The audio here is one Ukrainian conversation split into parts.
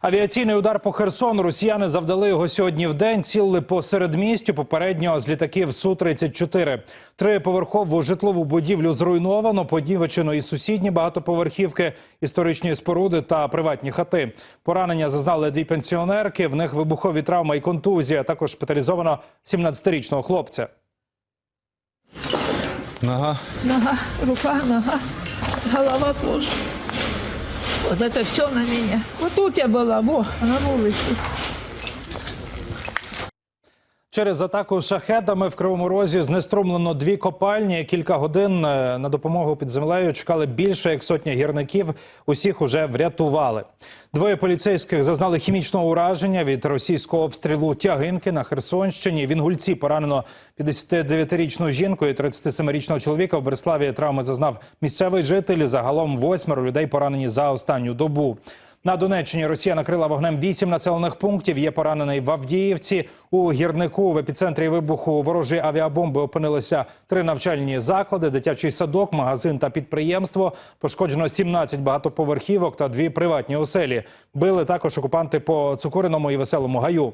Авіаційний удар по Херсону. Росіяни завдали його сьогодні в день. Цілили по середмістю. Попередньо з літаків су 34 Триповерхову житлову будівлю зруйновано. Понівечено і сусідні багатоповерхівки, історичні споруди та приватні хати. Поранення зазнали дві пенсіонерки. В них вибухові травми і контузія. Також шпиталізовано 17-річного хлопця. Нога. Нога, рука, нога, голова тоже. Вот это все на меня. Вот тут я была, во, на улице. Через атаку шахедами в Кривому Розі знеструмлено дві копальні. Кілька годин е, на допомогу під землею чекали більше як сотня гірників. Усіх уже врятували. Двоє поліцейських зазнали хімічного ураження від російського обстрілу тягинки на Херсонщині. В Інгульці поранено 59-річну жінку і 37-річного чоловіка. В Береславі травми зазнав місцевий житель. Загалом восьмеро людей поранені за останню добу. На Донеччині Росія накрила вогнем вісім населених пунктів. Є поранений в Авдіївці. У гірнику в епіцентрі вибуху ворожої авіабомби опинилися три навчальні заклади: дитячий садок, магазин та підприємство. Пошкоджено 17 багатоповерхівок та дві приватні оселі. Били також окупанти по цукуриному і веселому гаю.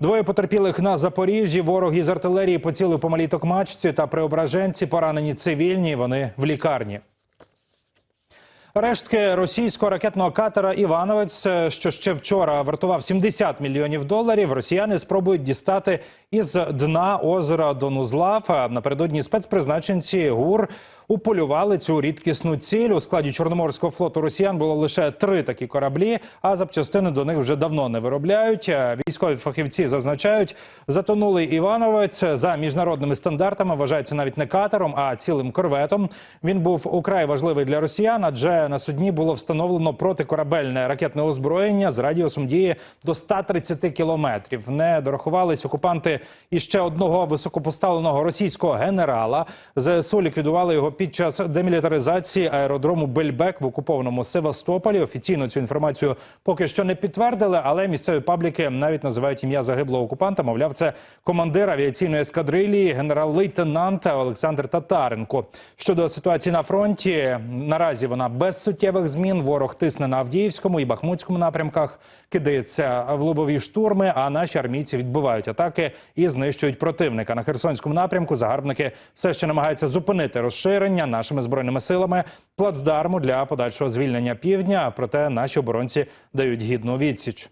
Двоє потерпілих на Запоріжжі. Ворог із артилерії поцілив по малій токмачці та преображенці. Поранені цивільні. Вони в лікарні. Рештки російського ракетного катера Івановець, е, що ще вчора вартував 70 мільйонів доларів. Росіяни спробують дістати із дна озера Донузлав. Напередодні спецпризначенці ГУР уполювали цю рідкісну ціль. У складі Чорноморського флоту Росіян було лише три такі кораблі, а запчастини до них вже давно не виробляють. Е, Військові фахівці зазначають, затонулий Івановець за міжнародними стандартами вважається навіть не катером, а цілим корветом. Він був украй важливий для росіян, адже на судні було встановлено протикорабельне ракетне озброєння з радіусом дії до 130 кілометрів. Не дорахувались окупанти іще одного високопоставленого російського генерала. ЗСУ ліквідували його під час демілітаризації аеродрому Бельбек в окупованому Севастополі. Офіційно цю інформацію поки що не підтвердили, але місцеві пабліки навіть називають ім'я загиблого окупанта. Мовляв, це командир авіаційної ескадрилії, генерал-лейтенант Олександр Татаренко. Щодо ситуації на фронті, наразі вона без суттєвих змін. Ворог тисне на Авдіївському і Бахмутському напрямках, кидається в лобові штурми. А наші армійці відбивають атаки і знищують противника на Херсонському напрямку. Загарбники все ще намагаються зупинити розширення нашими збройними силами плацдарму для подальшого звільнення півдня. Проте наші оборонці дають гідну відсіч.